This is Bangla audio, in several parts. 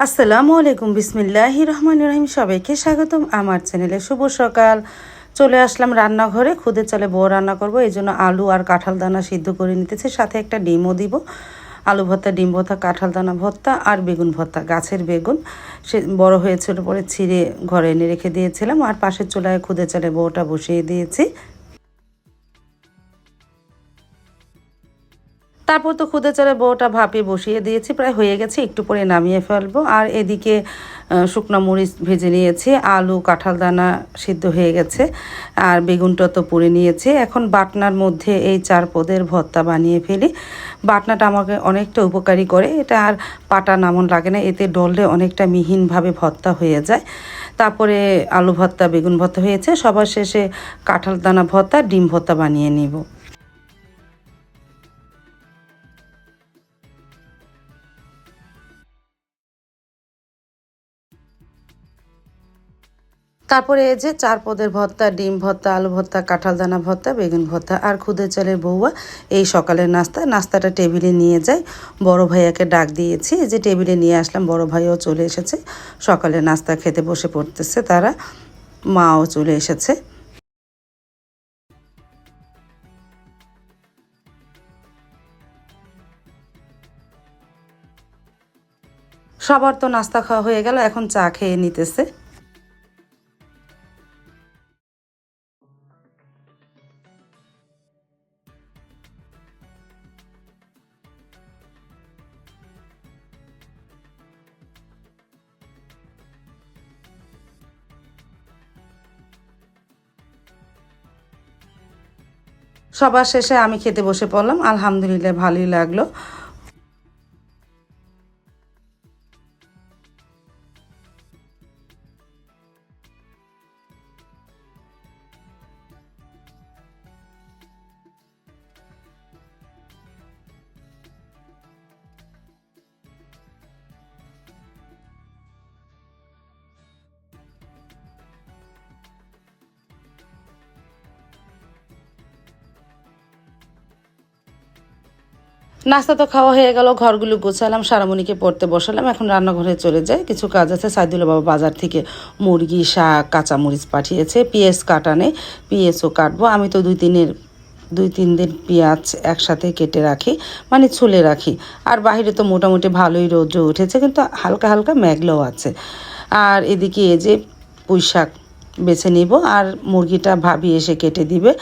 আসসালামু আলাইকুম, বিসমিল্লাহি রহমান রহিম। সবাইকে স্বাগতম আমার চ্যানেলে। শুভ সকাল। চলে আসলাম রান্নাঘরে। খুদে চলে বউ রান্না করব। এই জন্য আলু আর কাঁঠাল দানা সিদ্ধ করে নিতেছি। সাথে একটা ডিমও দিব। আলু ভর্তা, ডিম ভর্তা, কাঁঠাল দানা ভর্তা আর বেগুন ভর্তা। গাছের বেগুন। সে বড় হয়েছিল পরে ছিঁড়ে ঘরে এনে রেখে দিয়েছিলাম। আর পাশের চুলায় খুদে চলে বউটা বসিয়ে দিয়েছি। তারপর তো খুদে চালে বউটা ভাপিয়ে বসিয়ে দিয়েছি, প্রায় হয়ে গেছে, একটু পরে নামিয়ে ফেলব। আর এদিকে শুকনো মরিচ ভেজে নিয়েছি, আলু, কাঁঠাল দানা সিদ্ধ হয়ে গেছে, আর বেগুনটা তো পুড়ে নিয়েছি। এখন বাটনার মধ্যে এই চার পদের ভর্তা বানিয়ে ফেলি। বাটনাটা আমাকে অনেকটা উপকারী করে, এটা আর পাটা নামন লাগে না, এতে ডললে অনেকটা মিহিনভাবে ভর্তা হয়ে যায়। তারপরে আলু ভর্তা, বেগুন ভর্তা হয়েছে, সবার শেষে কাঁঠাল দানা ভর্তা, ডিম ভর্তা বানিয়ে নিব। তারপরে এই যে চার পদের ভর্তা, ডিম ভর্তা, আলু ভর্তা, কাঁঠাল দানা ভর্তা, বেগুন ভর্তা আর খুদে চালের বউয়া এই সকালের নাস্তা। নাস্তাটা টেবিলে নিয়ে যাই। বড় ভাইয়াকে ডাক দিয়েছি। এই যে টেবিলে নিয়ে আসলাম, বড় ভাইও চলে এসেছে। সকালে নাস্তা খেতে বসে পড়তেছে তারা, মাও চলে এসেছে। সবার তো নাস্তা খাওয়া হয়ে গেল, এখন চা খেয়ে নিতেছে। সবার শেষে আমি খেতে বসে পড়লাম। আলহামদুলিল্লাহ ভালোই লাগল। নাস্তা তো খাওয়া হয়ে গেল, ঘরগুলো গোছালাম, সারামণিকে পড়তে বসালাম, এখন রান্নাঘরে চলে যাই। কিছু কাজ আছে সাইদুল্লা বাবা বাজার থেকে মুরগি, শাক, কাঁচামরিচ পাঠিয়েছে, পেঁয়াজ কাটানে পিএসও কাটবো। আমি তো দুই তিনের দুই তিন দিন পেঁয়াজ একসাথে কেটে রাখি মানে ছুলে রাখি। আর বাইরে তো মোটামুটি ভালোই রৌদ্র উঠেছে, কিন্তু হালকা হালকা মেঘলাও আছে। আর এদিকে এই যে পুঁই শাক বেছে নিব, আর মুরগিটা ভাবি এসে কেটে দিবে,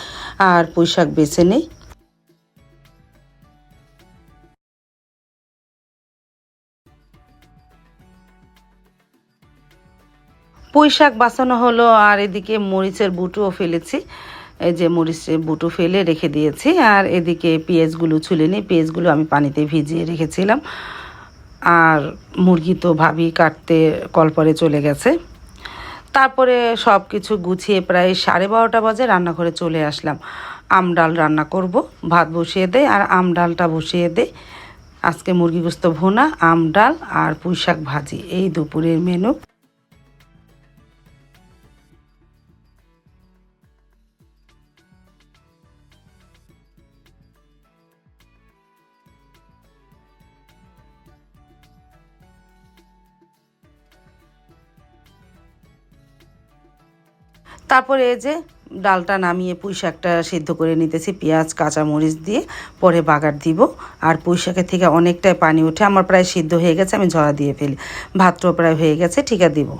আর পুঁই শাক বেছে নেই। পুঁই শাক বাছানো হলো, আর এদিকে মরিচের বুটুও ফেলেছি। এই যে মরিচের বুটু ফেলে রেখে দিয়েছি, আর এদিকে পেঁয়াজগুলো ছুলে নিই পেঁয়াজগুলো আমি পানিতে ভিজিয়ে রেখেছিলাম। আর মুরগি তো ভাবি কাটতে কলপরে চলে গেছে। তারপরে সব কিছু গুছিয়ে প্রায় সাড়ে বারোটা বাজে রান্নাঘরে চলে আসলাম। আম ডাল রান্না করব, ভাত বসিয়ে দেয় আর আম ডালটা বসিয়ে দেয় আজকে মুরগি গুস্ত ভুনা, আম ডাল আর পুঁই শাক ভাজি, এই দুপুরের মেনু। তারপরে এই যে ডালটা নামিয়ে পুঁই শাকটা সিদ্ধ করে নিতেছি, পেঁয়াজ, কাঁচামরিচ দিয়ে পরে বাগার দিব। আর পুঁই শাকের থেকে অনেকটাই পানি ওঠে আমার প্রায় সিদ্ধ হয়ে গেছে, আমি ঝরা দিয়ে ফেলি। ভাতটাও প্রায় হয়ে গেছে, ঠিক দিব।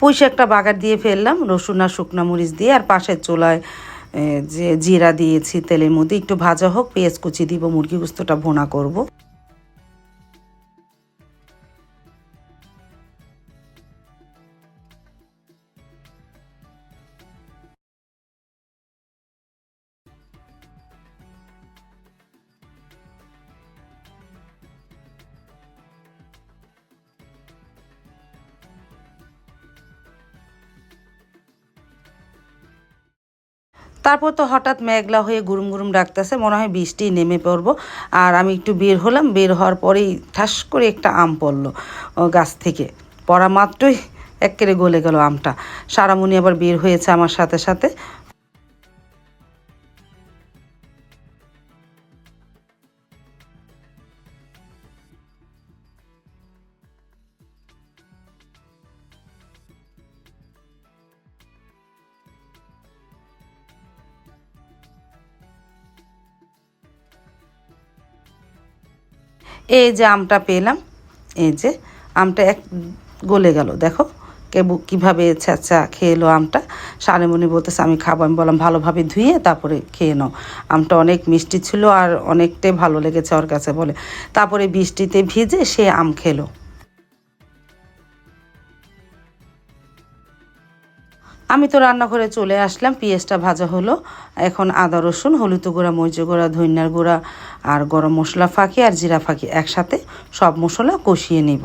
পুঁই শাকটা বাগার দিয়ে ফেললাম, রসুন আর শুকনো মরিচ দিয়ে, আর পাশের চুলায় যে জিরা দিয়েছি তেলের মধ্যে, একটু ভাজা হোক, পেঁয়াজ কুচি দিব মুরগি গুস্তটা ভোনা করব। তারপর তো হঠাৎ মেঘলা হয়ে গুরুম গুরুম ডাকতেছে, মনে হয় বৃষ্টি নেমে পড়ব। আর আমি একটু বের হলাম, বের হওয়ার পরেই ঠাস করে একটা আম পড়ল গাছ থেকে। পড়া মাত্রই একেরে গলে গেল আমটা। সারামণি আবার বের হয়েছে আমার সাথে সাথে। এই যে আমটা পেলাম, এই যে আমটা এক গলে গেল, দেখো কেবু কীভাবে ছেঁচা খেয়ে এলো আমটা। সারেমণি বলতেছে, আমি খাব। আমি বললাম, ভালোভাবে ধুয়ে তারপরে খেয়ে নাও। আমটা অনেক মিষ্টি ছিল আর অনেকটাই ভালো লেগেছে ওর কাছে বলে। তারপরে বৃষ্টিতে ভিজে সে আম খেলো। আমি তো রান্না করে চলে আসলাম, পেঁয়াজটা ভাজা হলো। এখন আদা, রসুন, হলুদ গুঁড়া, মরিচ গুঁড়া, ধনিয়ার গুঁড়া আর গরম মশলা ফাঁকি আর জিরা ফাঁকি একসাথে সব মশলা কষিয়ে নিব।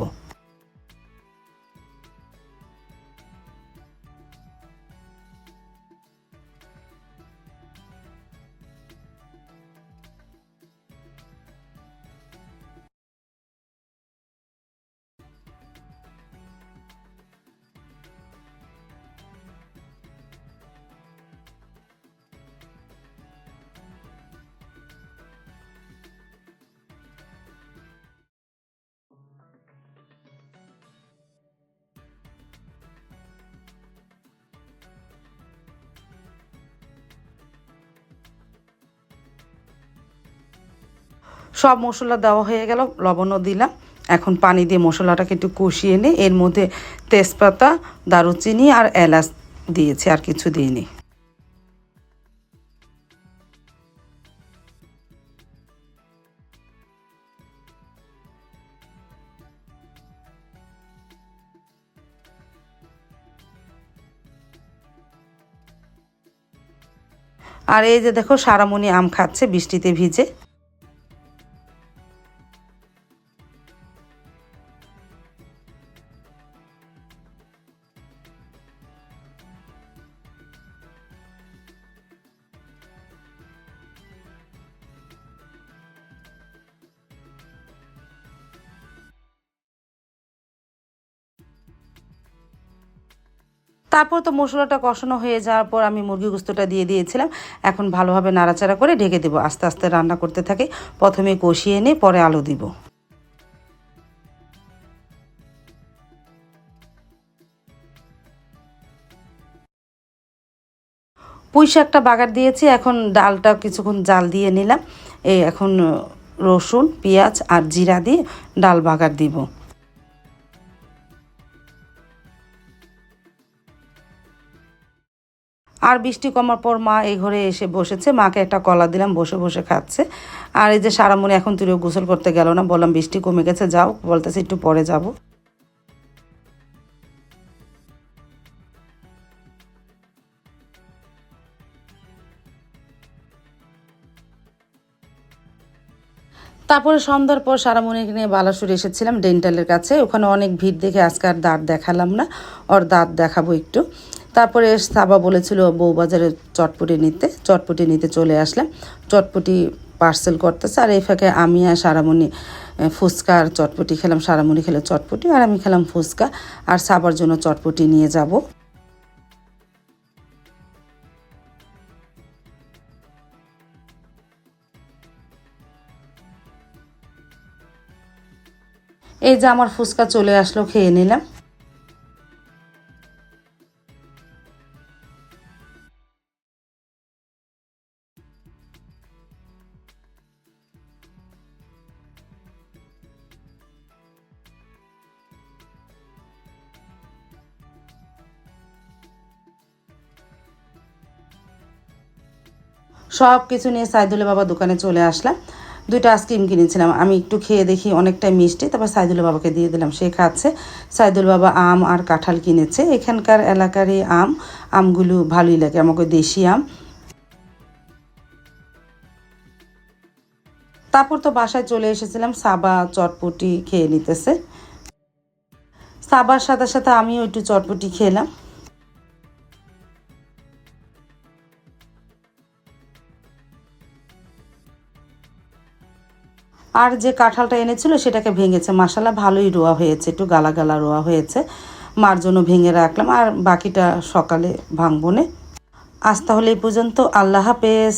সব মশলা দেওয়া হয়ে গেল, লবণও দিলাম। এখন পানি দিয়ে মশলাটাকে একটু কষিয়ে নিই। এর মধ্যে তেজপাতা, দারুচিনি আর এলাচ দিয়েছি, আর কিছু দিইনি। আর এই যে দেখো, সারামণি আম খাচ্ছে, বৃষ্টিতে ভিজে। তারপর তো মশলাটা কষানো হয়ে যাওয়ার পর আমি মুরগি গুস্তটা দিয়ে দিয়েছিলাম। এখন ভালোভাবে নাড়াচাড়া করে ঢেকে দেবো। আস্তে আস্তে রান্না করতে থাকে। প্রথমে কষিয়ে নিয়ে পরে আলু দিব। পুঁই শাকটা বাগার দিয়েছি। এখন ডালটা কিছুক্ষণ জাল দিয়ে নিলাম। এই এখন রসুন, পেঁয়াজ আর জিরা দিয়ে ডাল বাগার দিব। আর বৃষ্টি কমার পর মা এই ঘরে এসে বসেছে। মাকে একটা কলা দিলাম, বসে বসে খাচ্ছে। আর এই যে সারামণি এখন তুইও গোসল করতে গেল না, বললাম বৃষ্টি কমে গেছে, যাও। বলতেছে একটু পরে যাব। তারপরে সন্ধ্যার পর সারামণিকে নিয়ে বালাসুর এসেছিলাম ডেন্টালের কাছে। ওখানে অনেক ভিড় দেখে আজকে আর দাঁত দেখালাম না, ওর দাঁত দেখাবো একটু। তারপরে সাবা বলেছিল বউবাজারে চটপটি নিতে চটপটি নিতে চলে আসলাম। চটপটি পার্সেল করতেছে, আর এই ফাঁকে আমি আর সারামণি ফুচকা আর চটপটি খেলাম। সারামণি খেলে চটপটি, আর আমি খেলাম ফুচকা। আর সাবার জন্য চটপটি নিয়ে যাব। এই যে আমার ফুচকা চলে আসলো, খেয়ে নিলাম। সব কিছু নিয়ে সাইদুল্লাহ বাবা দোকানে চলে আসলাম। দুইটা আইসক্রিম কিনেছিলাম। আমি একটু খেয়ে দেখি অনেকটাই মিষ্টি। তারপর সাইদুল্লাহ বাবাকে দিয়ে দিলাম, সে খাচ্ছে। সাইদুল বাবা আম আর কাঁঠাল কিনেছে। এখানকার এলাকারই আম, আমগুলো ভালোই লাগে। আমাকে দেশি আম। তারপর তো বাসায় চলে এসেছিলাম। সাবা, চটপটি খেয়ে নিতেছে। সাবার সাথে সাথে আমিও একটু চটপটি খেলাম। আর যে কাঁঠালটা এনেছিল সেটাকে ভেঙেছে। মাসালা ভালোই রোয়া হয়েছে, একটু গালা গালা রোয়া হয়েছে। মার জন্য ভেঙে রাখলাম, আর বাকিটা সকালে ভাঙবনে আজ তাহলে এই পর্যন্ত, আল্লাহ হাফেজ।